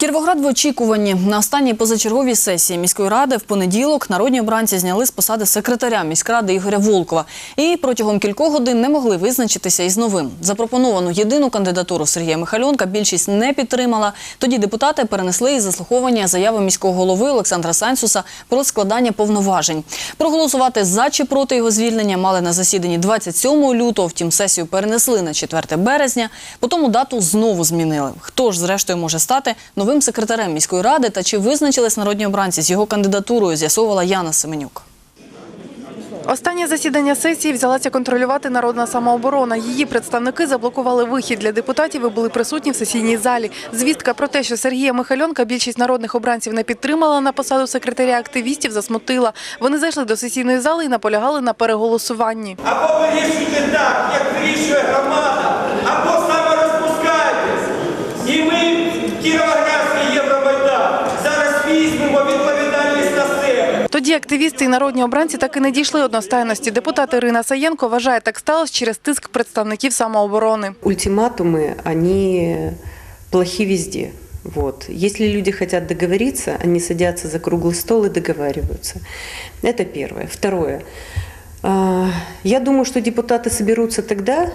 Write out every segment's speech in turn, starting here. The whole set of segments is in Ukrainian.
Кіровоград в очікуванні на останній позачерговій сесії міської ради в понеділок народні обранці зняли з посади секретаря міськради Ігоря Волкова і протягом кількох годин не могли визначитися із новим. Запропоновану єдину кандидатуру Сергія Михальонка більшість не підтримала. Тоді депутати перенесли із заслуховування заяви міського голови Олександра Санцуса про складання повноважень. Проголосувати за чи проти його звільнення мали на засіданні 27 лютого. Втім, сесію перенесли на 4 березня. Потім дату знову змінили. Хто ж зрештою може стати новим секретарем міської ради та чи визначились народні обранці з його кандидатурою, з'ясовувала Яна Семенюк. Останнє засідання сесії взялася контролювати народна самооборона. Її представники заблокували вихід для депутатів і були присутні в сесійній залі. Звістка про те, що Сергія Михальонка більшість народних обранців не підтримала на посаду секретаря активістів, засмутила. Вони зайшли до сесійної зали і наполягали на переголосуванні. Або вирішуйте так, Тоді активісти і народні обранці так і не дійшли одностайності. Депутат Ірина Саєнко вважає, так сталося через тиск представників самооборони. Ультиматумы, они плохи везде. Вот. Если люди хотят договориться, они садятся за круглый стол и договариваются. Это первое. Второе. А, Я думаю, что депутаты соберутся тогда,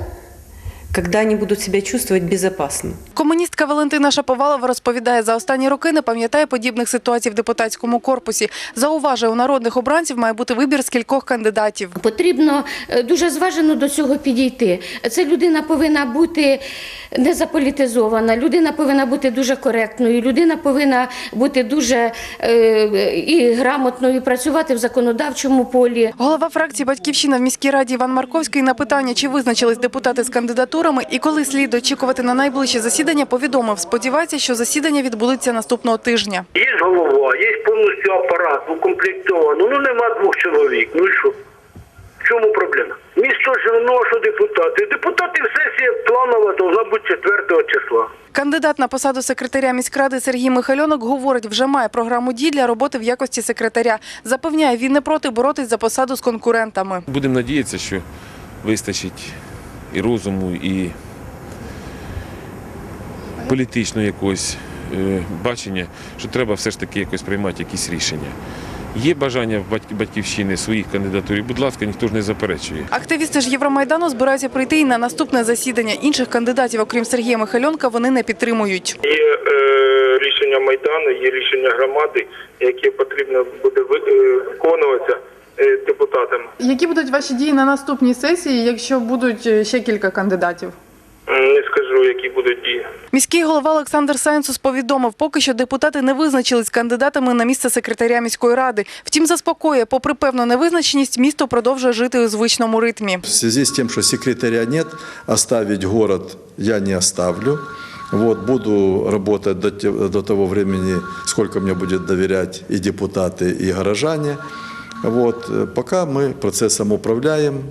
когда они будут себя чувствовать безопасно. Комуністка Валентина Шаповалова розповідає, за останні роки не пам'ятає подібних ситуацій в депутатському корпусі. Зауважує, у народних обранців має бути вибір з кількох кандидатів. Потрібно е, дуже зважено до цього підійти. Це людина повинна бути не заполітизована, людина повинна бути дуже коректною, людина повинна бути дуже е, і грамотною, працювати в законодавчому полі. Голова фракції «Батьківщина» в міській раді Іван Марковський на питання, чи визначились депутати з кандидатурами і коли слід очікувати на найближче засідання, повідомив, сподівається, що засідання відбудеться наступного тижня. Є голова, є повністю апарат укомплектовано. Ну нема двох чоловік. Ну і що? В чому проблема? Місто ж ну, що депутати. Депутати сесія планова должна бути 4 числа. Кандидат на посаду секретаря міськради Сергій Михальонок говорить, вже має програму дій для роботи в якості секретаря. Запевняє, він не проти боротись за посаду з конкурентами. Будемо надіятися, що вистачить і розуму, і політичного якогось е, бачення, що треба все ж таки якось приймати якісь рішення. Є бажання в батьківщини своїх кандидатур, будь ласка, ніхто ж не заперечує. Активісти ж Євромайдану збираються прийти і на наступне засідання. Інших кандидатів, окрім Сергія Михальонка, вони не підтримують. Є е, рішення Майдану, є рішення громади, яке потрібно буде е, виконуватися е, депутатами. Які будуть ваші дії на наступній сесії, якщо будуть е, ще кілька кандидатів? Не скажу, які будуть дії. Міський голова Олександр Сайнсус повідомив, поки що депутати не визначились кандидатами на місце секретаря міської ради. Втім, заспокоює, попри певну невизначеність, місто продовжує жити у звичному ритмі. В связи с тем, что секретаря нет, оставить город я не оставлю. Вот, буду работать до, до того времени, сколько мне будет доверять и депутаты, и горожане. Вот, э, пока мы процессом управляем,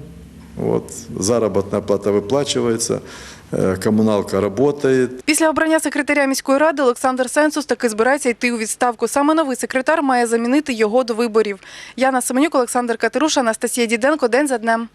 вот, заработная плата выплачивается, э, коммуналка работает, Після обрання секретаря міської ради Олександр Сенсус таки збирається йти у відставку. Саме новий секретар має замінити його до виборів. Яна Семенюк, Олександр Катеруша, Анастасія Діденко. День за днем.